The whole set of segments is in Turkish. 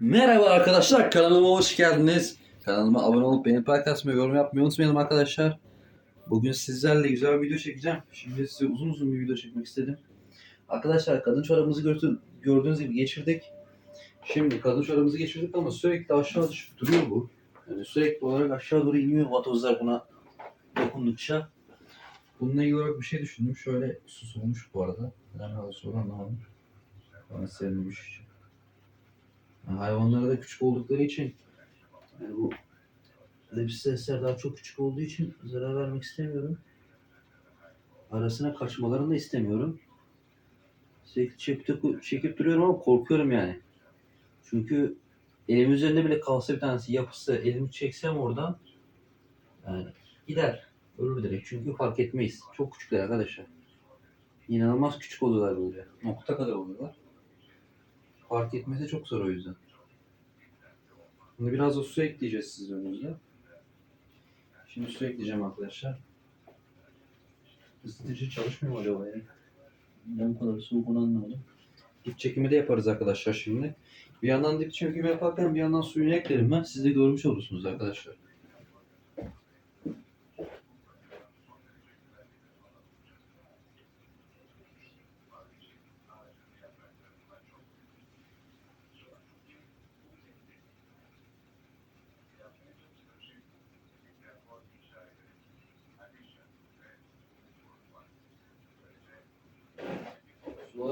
Merhaba arkadaşlar kanalıma hoş geldiniz. Kanalıma abone olup beğenip like atmayı, yorum yapmayı unutmayalım arkadaşlar. Bugün sizlerle güzel bir video çekeceğim. Şimdi size uzun uzun bir video çekmek istedim. Arkadaşlar kadın çorabımızı gördü- gördüğünüz gibi geçirdik. Şimdi kadın çorabımızı geçirdik ama sürekli aşağı düşüp duruyor bu. Yani sürekli olarak aşağı doğru iniyor vatozlar buna dokundukça. Bununla ilgili olarak bir şey düşündüm. Şöyle sus olmuş bu arada. Neden daha sonra anlamadım. Bana serilmiş. Yani hayvanlara da küçük oldukları için yani bu lepsisler daha çok küçük olduğu için zarar vermek istemiyorum. Arasına kaçmalarını da istemiyorum. Çekip, çekip duruyorum ama korkuyorum yani. Çünkü elimin üzerinde bile kalsa bir tanesi yapısı elimi çeksem oradan yani gider. Ölür direkt. Çünkü fark etmeyiz. Çok küçükler arkadaşlar. İnanılmaz küçük oluyorlar böyle. Nokta kadar oluyorlar. Fark etmesi çok zor o yüzden. Şimdi biraz da su ekleyeceğiz sizin önünüze. Şimdi su ekleyeceğim arkadaşlar. Isıtıcı çalışmıyor mu acaba ya? Ben bu kadar soğuk onu anlamadım. Dip çekimi de yaparız arkadaşlar şimdi. Bir yandan dip çekimi yaparken bir yandan suyunu eklerim ben. Siz de görmüş olursunuz arkadaşlar.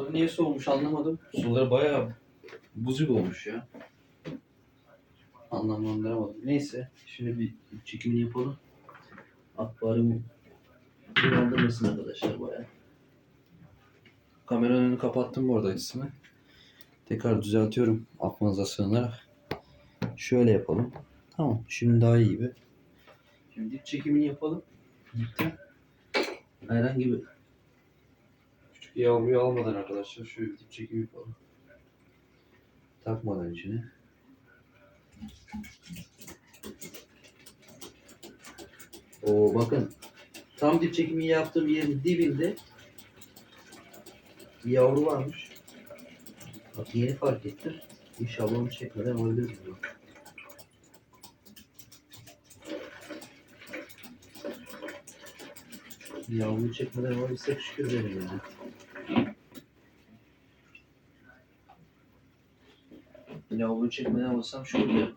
Suları niye soğumuş anlamadım. Suları bayağı buz gibi olmuş ya. Anlamlandıramadım. Neyse. Şimdi bir çekimini yapalım. Akvaryumu kullandırmasın arkadaşlar bayağı. Kameranın önünü kapattım bu arada açısını. Tekrar düzeltiyorum aklınıza sığınarak. Şöyle yapalım. Tamam. Şimdi daha iyi gibi. Şimdi dip çekimini yapalım. Dipten. Herhangi bir Yavruyu almadan arkadaşlar şöyle dip çekim yapalım. Takmadan içine. Oo bakın. Tam dip çekimi yaptığım yerin dibinde bir yavru varmış. Bak yeni fark ettim. İnşallah onu çekmeden öldürürüz. Yavruyu çekmeden öldürsek şükür derim yani. Yavruyu çekmeden alsam derim.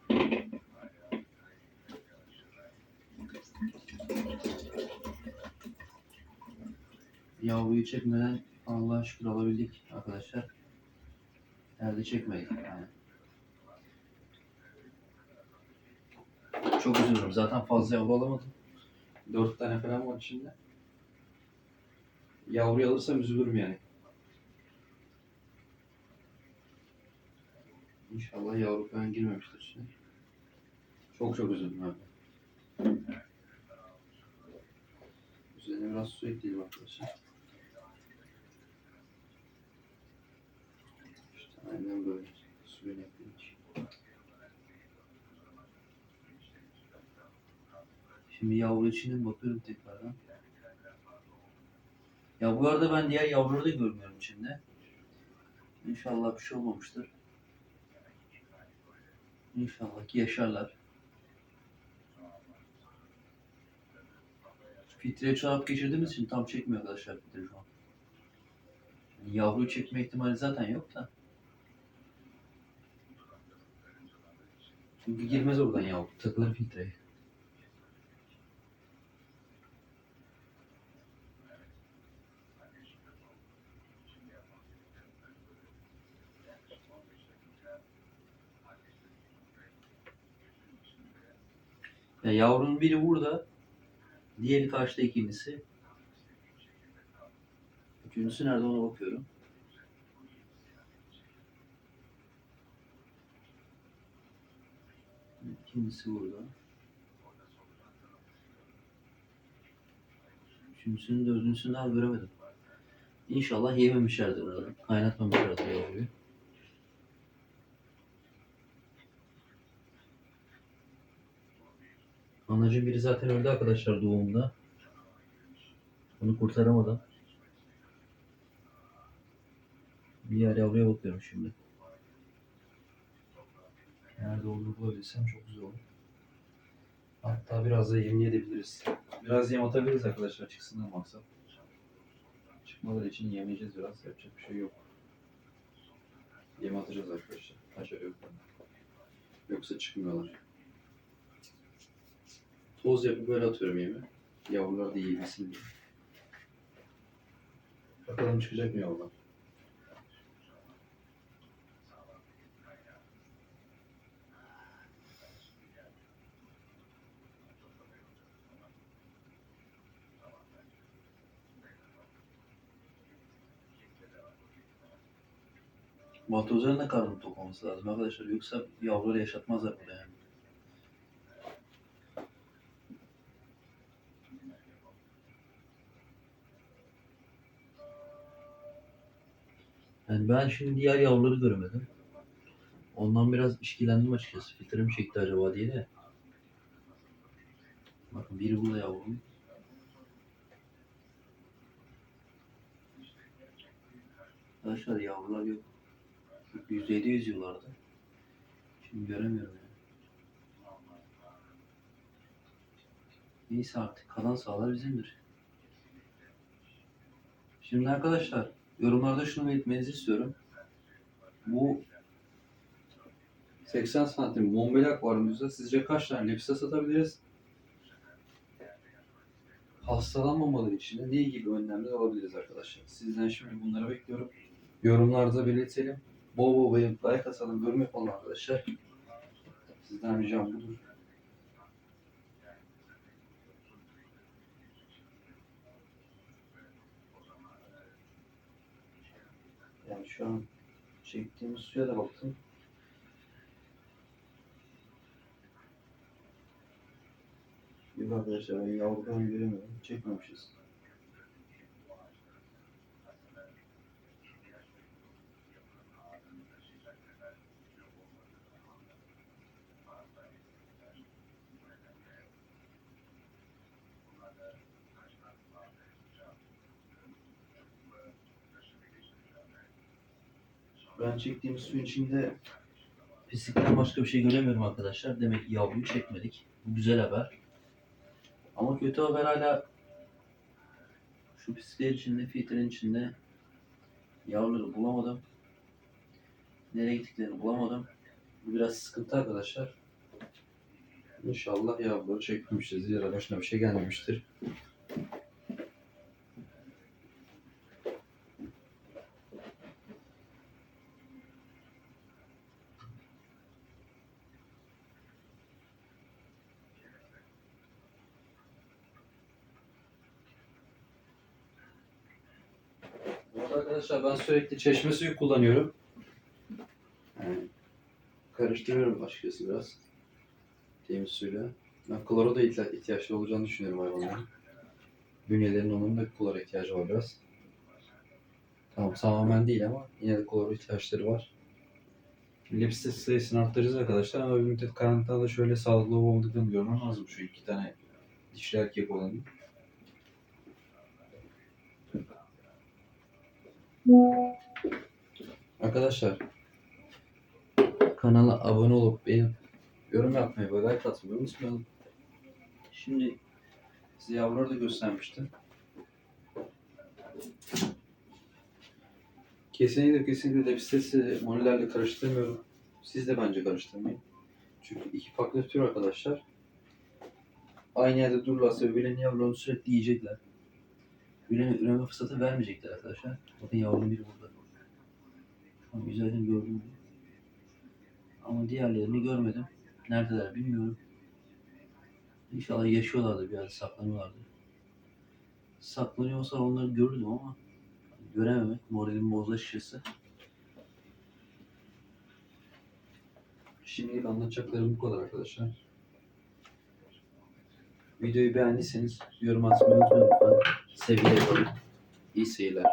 Yavruyu çekmeden Allah'a şükür alabildik arkadaşlar. Nerede çekmedik yani. Çok üzülürüm. Zaten fazla yavru alamadım. Dört tane falan var içinde. Yavruyu alırsam üzülürüm yani. İnşallah yavru falan girmemiştir içine. Çok çok üzüldüm abi. Üzerine biraz su ekleyelim arkadaşlar. İşte aynen böyle. Suyunu ekledik. Şimdi yavru içine bakıyorum tekrardan. Ya bu arada ben diğer yavruları da görmüyorum içinde. İnşallah bir şey olmamıştır. İnşallah ki yaşarlar. Filtre çorap geçirdiğimiz için tam çekmiyor arkadaşlar filtre şu an. Yani yavruyu çekme ihtimali zaten yok da. Çünkü girmez oradan yavru. Takılır filtreye. Ya yavrunun biri burada. Diğeri karşıda ikincisi. Üçüncüsü nerede ona bakıyorum. İkincisi burada. Üçüncüsünü dördüncüsünü daha göremedim. İnşallah yememişlerdir oradan. Kaynatmamışlardır yavruyu. Anacığım biri zaten öldü arkadaşlar doğumda. Onu kurtaramadım. Diğer yavruya bakıyorum şimdi. nerede olduğunu bulabilirsem çok güzel olur. Hatta biraz da yemleyebiliriz. Biraz yem atabiliriz arkadaşlar çıksınlar maksat. Çıkmaları için yemleyeceğiz biraz. Yapacak bir şey yok. Yem atacağız arkadaşlar. Aşağı yok. Yoksa çıkmıyorlar. Toz yapıp böyle atıyorum yemi. Yavrular da yiyebilsin diye. Bakalım çıkacak mı yavrular? Matozların da karnı tok olması lazım arkadaşlar. Yoksa yavruları yaşatmazlar burada yani. Yani ben şimdi diğer yavruları göremedim. Ondan biraz işkilendim açıkçası. Filtre mi çekti acaba diye de. Bakın biri burada yavrum. Arkadaşlar yavrular yok. Yüzeyde yüzüyorlardı. Şimdi göremiyorum yani. Neyse artık kalan sahalar bizimdir. Şimdi arkadaşlar yorumlarda şunu belirtmenizi istiyorum. Bu 80 santim Montbel akvaryumumuzda sizce kaç tane lepsa satabiliriz? Hastalanmamaları için de ne gibi önlemler alabiliriz arkadaşlar? Sizden şimdi bunları bekliyorum. Yorumlarda belirtelim. Bol bol beğenip like atalım, yorum yapalım arkadaşlar. Sizden ricam budur. Yani şu an çektiğimiz suya da baktım. Yok arkadaşlar ben yavrudan göremiyorum. Çekmemişiz. Ben çektiğim suyun içinde pislikten başka bir şey göremiyorum arkadaşlar. Demek ki yavruyu çekmedik. Bu güzel haber. Ama kötü haber hala şu pislikler içinde, filtrenin içinde yavruları bulamadım. Nereye gittiklerini bulamadım. Bu biraz sıkıntı arkadaşlar. İnşallah yavruları çekmemişiz. Yara başına bir şey gelmemiştir. Arkadaşlar ben sürekli çeşme suyu kullanıyorum. Yani karıştırıyorum açıkçası biraz. Temiz suyla. Ben klora da ihtiya- ihtiyaçlı olacağını düşünüyorum hayvanların. Bünyelerinin onun da klora ihtiyacı var biraz. Tamam tamamen değil ama yine de klora ihtiyaçları var. Lipstick sayısını arttıracağız arkadaşlar ama bir müddet karantinada şöyle sağlıklı olmadıklarını görmem lazım şu iki tane dişli erkek olanın. Arkadaşlar kanala abone olup beğenip yorum yapmayı ve like atmayı unutmayalım. Şimdi size yavruları da göstermiştim. Kesinlikle kesinlikle lepistesi monilerle karıştırmıyorum. Siz de bence karıştırmayın. Çünkü iki farklı tür arkadaşlar. Aynı yerde dururlarsa birbirlerinin yavrularını sürekli yiyecekler. Birbirlerine üreme fırsatı vermeyecekler arkadaşlar. Bakın yavrunun biri burada. Şu an güzelini gördüm. Ama diğerlerini görmedim. Neredeler bilmiyorum. İnşallah yaşıyorlardı bir yerde saklanıyorlardı. Saklanıyorsa onları görürdüm ama görememek moralim bozdu açıkçası. Şimdilik anlatacaklarım bu kadar arkadaşlar. Videoyu beğendiyseniz yorum atmayı unutmayın lütfen. Sevilla y Sila.